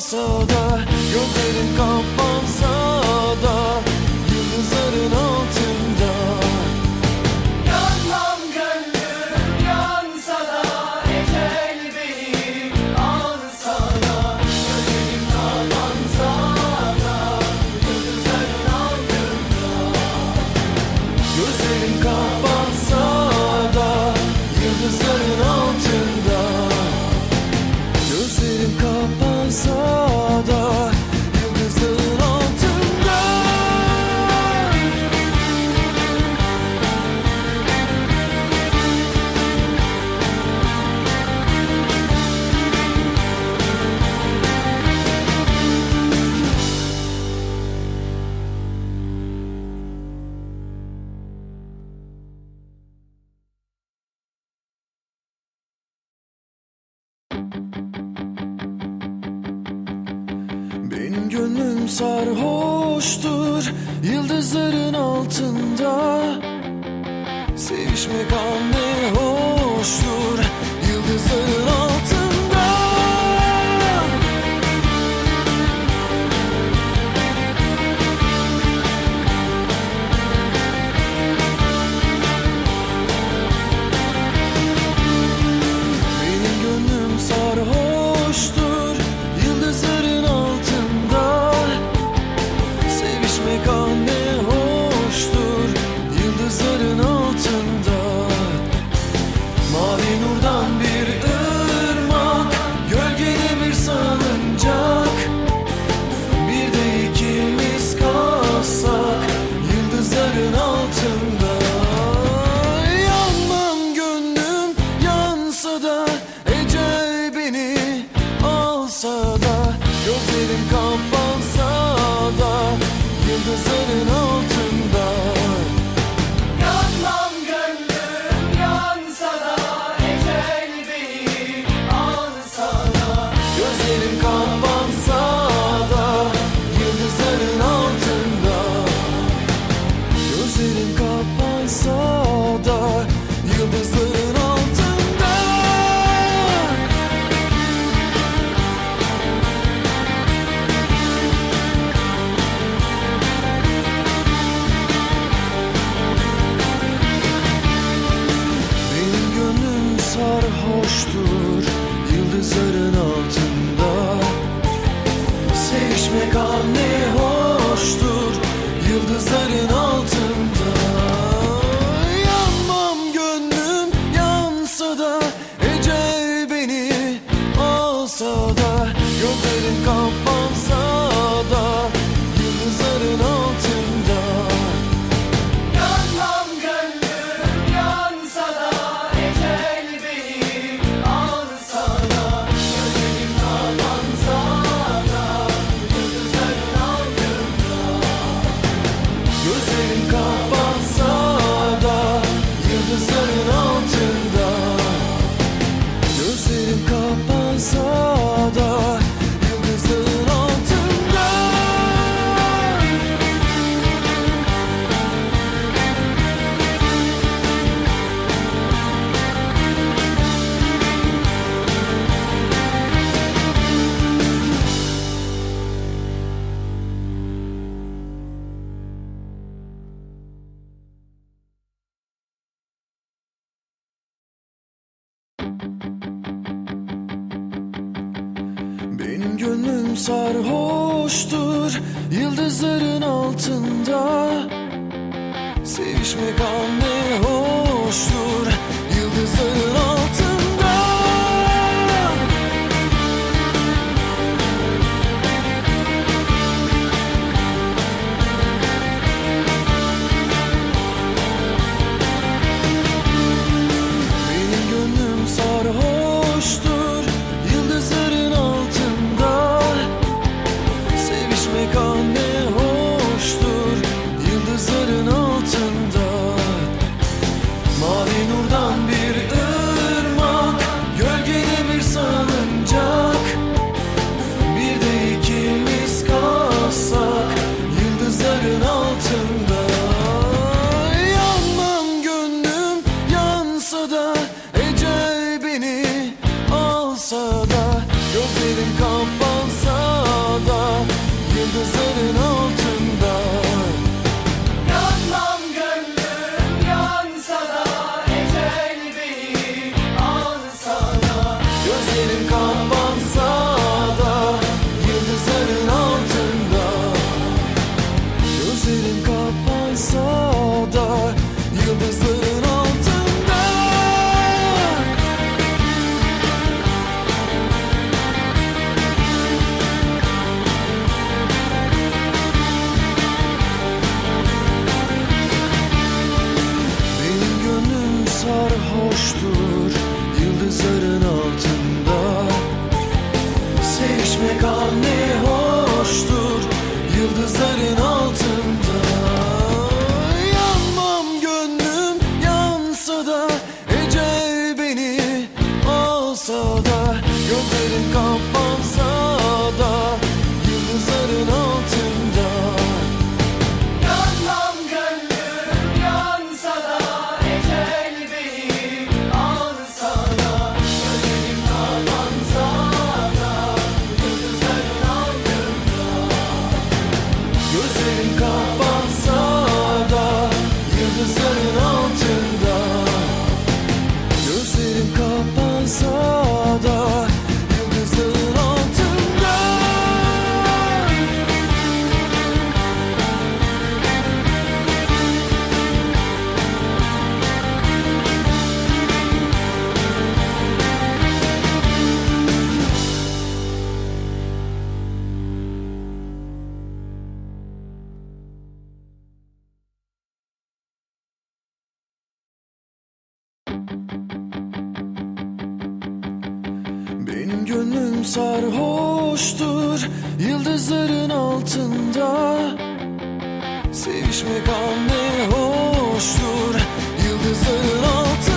想像 Benim gönlüm sarhoştur Yıldızların altında. Sevişmek an ne hoştur Yıldızların altında Benim gönlüm sarhoştur yıldızların altında. Sevişmek an ne hoştur yıldızların altında. cause Sarhoştur Yıldızların altında. Sevişmek an ne hoştur Yıldızların altında